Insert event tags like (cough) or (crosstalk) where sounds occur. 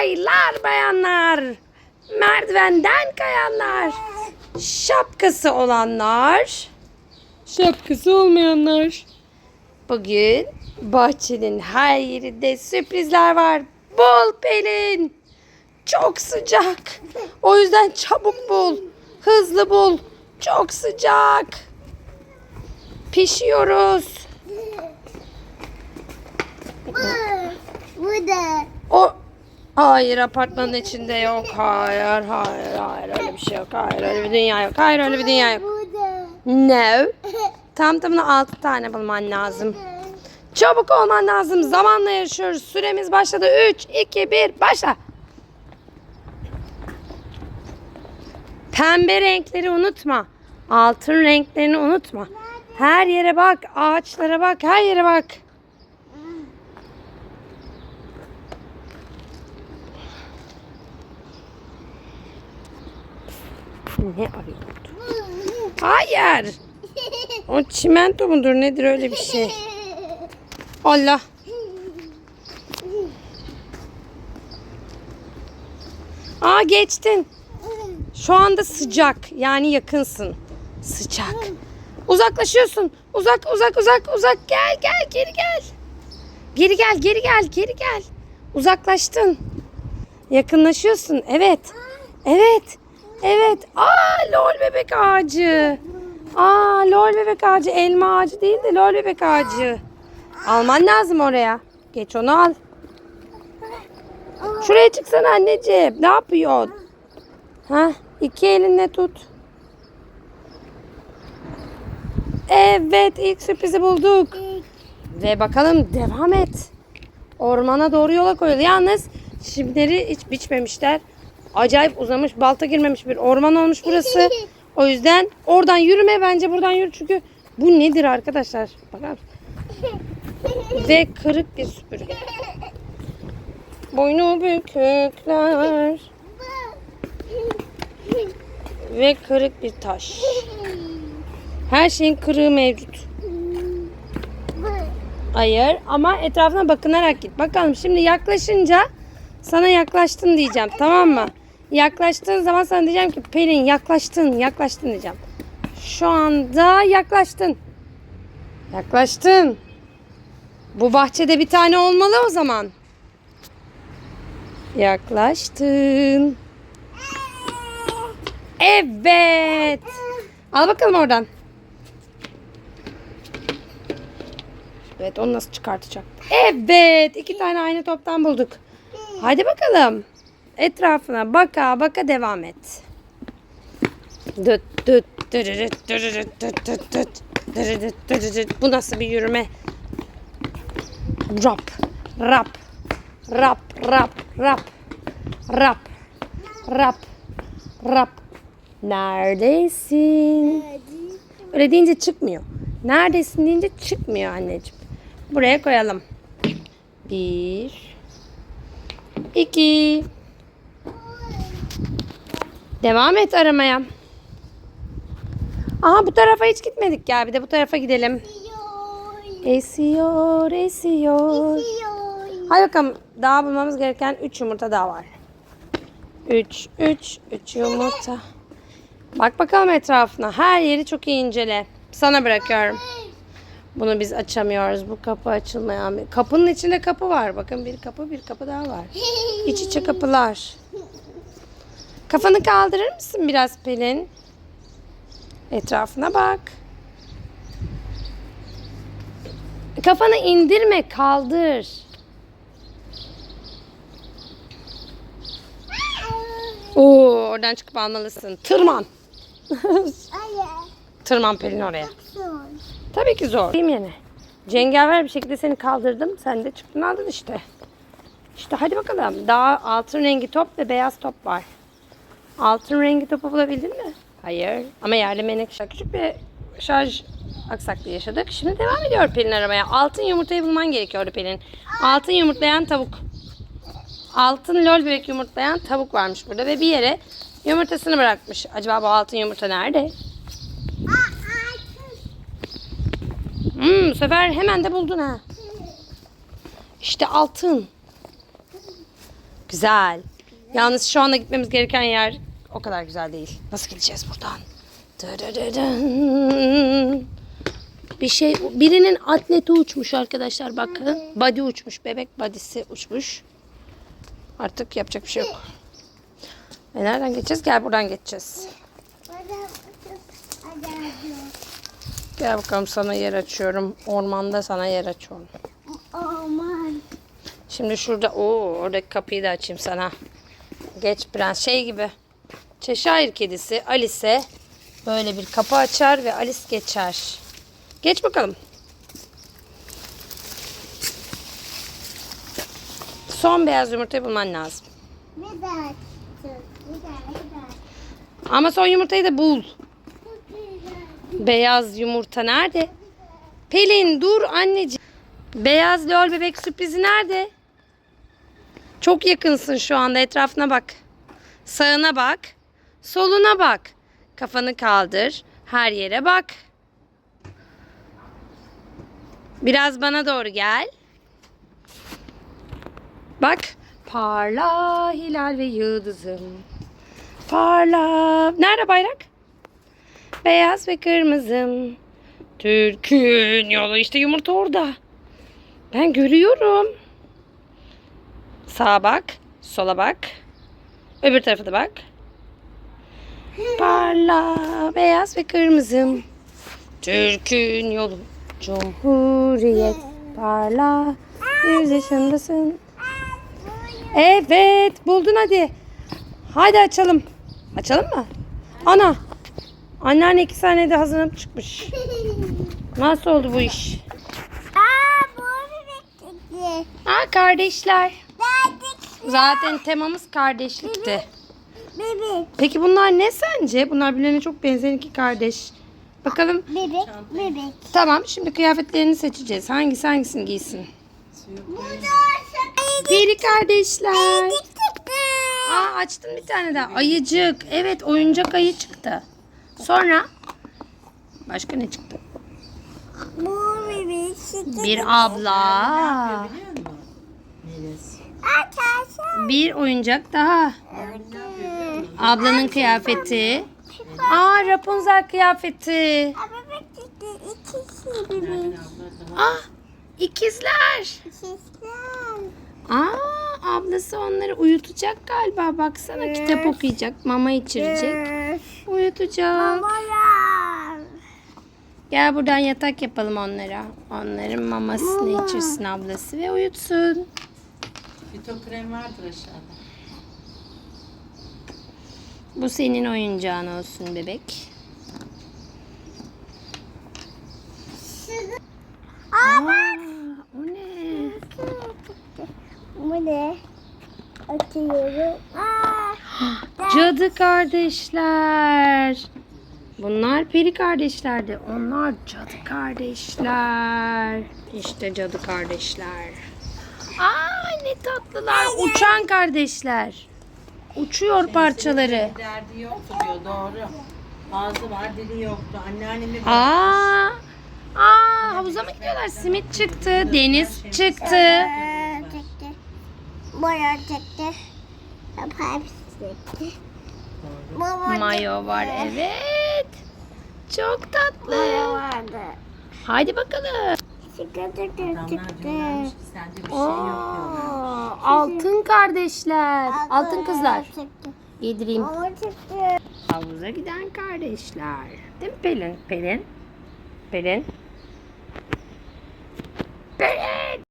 Baylar bayanlar. Merdivenden kayanlar. Şapkası olanlar. Şapkası olmayanlar. Bugün bahçenin her yerinde sürprizler var. Bol Pelin. Çok sıcak. O yüzden çabuk bul. Hızlı bul. Çok sıcak. Pişiyoruz. Burada. O Hayır apartmanın içinde yok. Hayır hayır hayır öyle bir şey yok. Hayır öyle bir dünya yok. Hayır öyle bir dünya yok. No. (laughs) Tam tamına 6 tane bulman lazım. Çabuk olman lazım. Zamanla yarışıyoruz. Süremiz başladı. 3, 2, 1 başla. Pembe renkleri unutma. Altın renklerini unutma. Her yere bak. Ağaçlara bak. Her yere bak. Ne arıyordu? Hayır. O çimento mudur nedir öyle bir şey? Allah. Aa geçtin. Şu anda sıcak. Yani yakınsın. Sıcak. Uzaklaşıyorsun. Uzak uzak uzak uzak. Gel gel geri gel. Geri gel geri gel geri gel. Uzaklaştın. Yakınlaşıyorsun. Evet. Evet. Evet. Aa lol bebek ağacı. Aa lol bebek ağacı. Elma ağacı değil de lol bebek ağacı. Alman lazım oraya. Geç onu al. Şuraya çıksana anneciğim. Ne yapıyorsun? Ha? İki elinle tut. Evet ilk sürprizi bulduk. Ve bakalım devam et. Ormana doğru yola koyuldu. Yalnız çimleri hiç biçmemişler. Acayip uzamış, balta girmemiş bir orman olmuş burası. O yüzden oradan yürüme bence buradan yürü çünkü bu nedir arkadaşlar? Bakar? (laughs) Ve kırık bir süpürge. Boynu bükükler ve kırık bir taş. Her şeyin kırığı mevcut. Hayır ama etrafına bakınarak git. Bakalım şimdi yaklaşınca sana yaklaştın diyeceğim tamam mı? Yaklaştığın zaman sana diyeceğim ki Pelin yaklaştın yaklaştın diyeceğim. Şu anda yaklaştın. Yaklaştın. Bu bahçede bir tane olmalı o zaman. Yaklaştın. Evet. Al bakalım oradan. Evet onu nasıl çıkartacak? Evet iki tane aynı toptan bulduk. Hadi bakalım. Etrafına baka baka devam et. Düt düt dırırıt dırırıt düt düt düt dırırıt dırırıt. Bu nasıl bir yürüme? Rap rap rap rap rap rap rap rap Neredesin? Öyle deyince çıkmıyor. Neredesin deyince çıkmıyor anneciğim. Buraya koyalım. Bir. iki. Devam et aramaya. Aha bu tarafa hiç gitmedik ya. Bir de bu tarafa gidelim. Esiyor, esiyor. Hadi bakalım. Daha bulmamız gereken 3 yumurta daha var. 3, 3, 3 yumurta. Bak bakalım etrafına. Her yeri çok iyi incele. Sana bırakıyorum. Bunu biz açamıyoruz. Bu kapı açılmayan bir. Kapının içinde kapı var. Bakın bir kapı bir kapı daha var. İç içe kapılar. Kafanı kaldırır mısın biraz Pelin? Etrafına bak. Kafanı indirme, kaldır. Oo, oradan çıkıp almalısın. Tırman. Tırman Pelin oraya. Tabii ki zor. Değil mi yine? Cengaver bir şekilde seni kaldırdım. Sen de çıktın aldın işte. İşte hadi bakalım. Daha altın rengi top ve beyaz top var. Altın rengi topu bulabildin mi? Hayır. Ama yerli menekşe küçük bir şarj aksaklığı yaşadık. Şimdi devam ediyor Pelin aramaya. Altın yumurtayı bulman gerekiyordu Pelin. Altın yumurtlayan tavuk. Altın lol bebek yumurtlayan tavuk varmış burada ve bir yere yumurtasını bırakmış. Acaba bu altın yumurta nerede? Hmm, bu sefer hemen de buldun ha. İşte altın. Güzel. Yalnız şu anda gitmemiz gereken yer o kadar güzel değil. Nasıl gideceğiz buradan? Bir şey birinin atleti uçmuş arkadaşlar bakın. Body uçmuş. Bebek body'si uçmuş. Artık yapacak bir şey yok. E nereden geçeceğiz? Gel buradan geçeceğiz. Gel bakalım sana yer açıyorum. Ormanda sana yer açıyorum. Aman. Şimdi şurada o oradaki kapıyı da açayım sana. Geç prens şey gibi. Çeşayir kedisi Alice böyle bir kapı açar ve Alice geçer. Geç bakalım. Son beyaz yumurtayı bulman lazım. Bir daha çıktı. Bir daha, bir daha. Ama son yumurtayı da bul. Beyaz yumurta nerede? Pelin dur anneciğim. Beyaz lol bebek sürprizi nerede? Çok yakınsın şu anda etrafına bak. Sağına bak. Soluna bak. Kafanı kaldır. Her yere bak. Biraz bana doğru gel. Bak. Parla hilal ve yıldızım. Parla. Nerede bayrak? Beyaz ve kırmızım. Türk'ün yolu işte yumurta orada. Ben görüyorum. Sağa bak. Sola bak. Öbür tarafa da bak. Parla beyaz ve kırmızım. Türk'ün yolu. Cumhuriyet parla. Yüz yaşındasın. Evet buldun hadi. Hadi açalım. Açalım mı? Ana. Anneanne iki saniyede hazırlanıp çıkmış. Nasıl oldu bu iş? Aa bu bebek. Aa kardeşler. Zaten temamız kardeşlikti. Bebek. Peki bunlar ne sence? Bunlar birbirlerine çok benzeyen iki kardeş. Bakalım. Bebek. Bebek. Tamam şimdi kıyafetlerini seçeceğiz. Hangisi hangisini giysin? Burada aşağı. Peri kardeşler. Aa açtın bir tane daha. Ayıcık. Evet oyuncak ayı çıktı. Sonra başka ne çıktı? Bu bebek çıktı. Bir abla. Bir oyuncak daha. Ablanın kıyafeti. Aa Rapunzel kıyafeti. Aa, bebek çıktı. İkisi bebek. Ah ikizler. Aa ablası onları uyutacak galiba. Baksana kitap okuyacak, mama içirecek, uyutacak. Mamalar. Gel buradan yatak yapalım onlara. Onların mamasını içirsin ablası ve uyutsun. Fito krem vardır aşağıda. Bu senin oyuncağın olsun bebek. Aa Aa, o ne? Bu ne? Açıyorum. Aa. (gasps) Cadı kardeşler. Bunlar peri kardeşlerdi. Onlar cadı kardeşler. İşte cadı kardeşler. Aa ne tatlılar. Uçan kardeşler. Uçuyor parçaları. Derdi yoktu diyor doğru. Ağzı var dili yoktu. Anneannem de Aa, aa havuza mı gidiyorlar? Simit çıktı, deniz çıktı. Çıktı. Boya çıktı. Hepsi. Baba Mayo var evet. Çok tatlı. vardı. Haydi bakalım. Adamlar diyorlarmış çıktı. ki sende bir şey yok diyorlar. Aa, altın kardeşler, altın kızlar. Yedireyim. Havuza giden kardeşler. Değil mi Pelin? Pelin? Pelin? Pelin!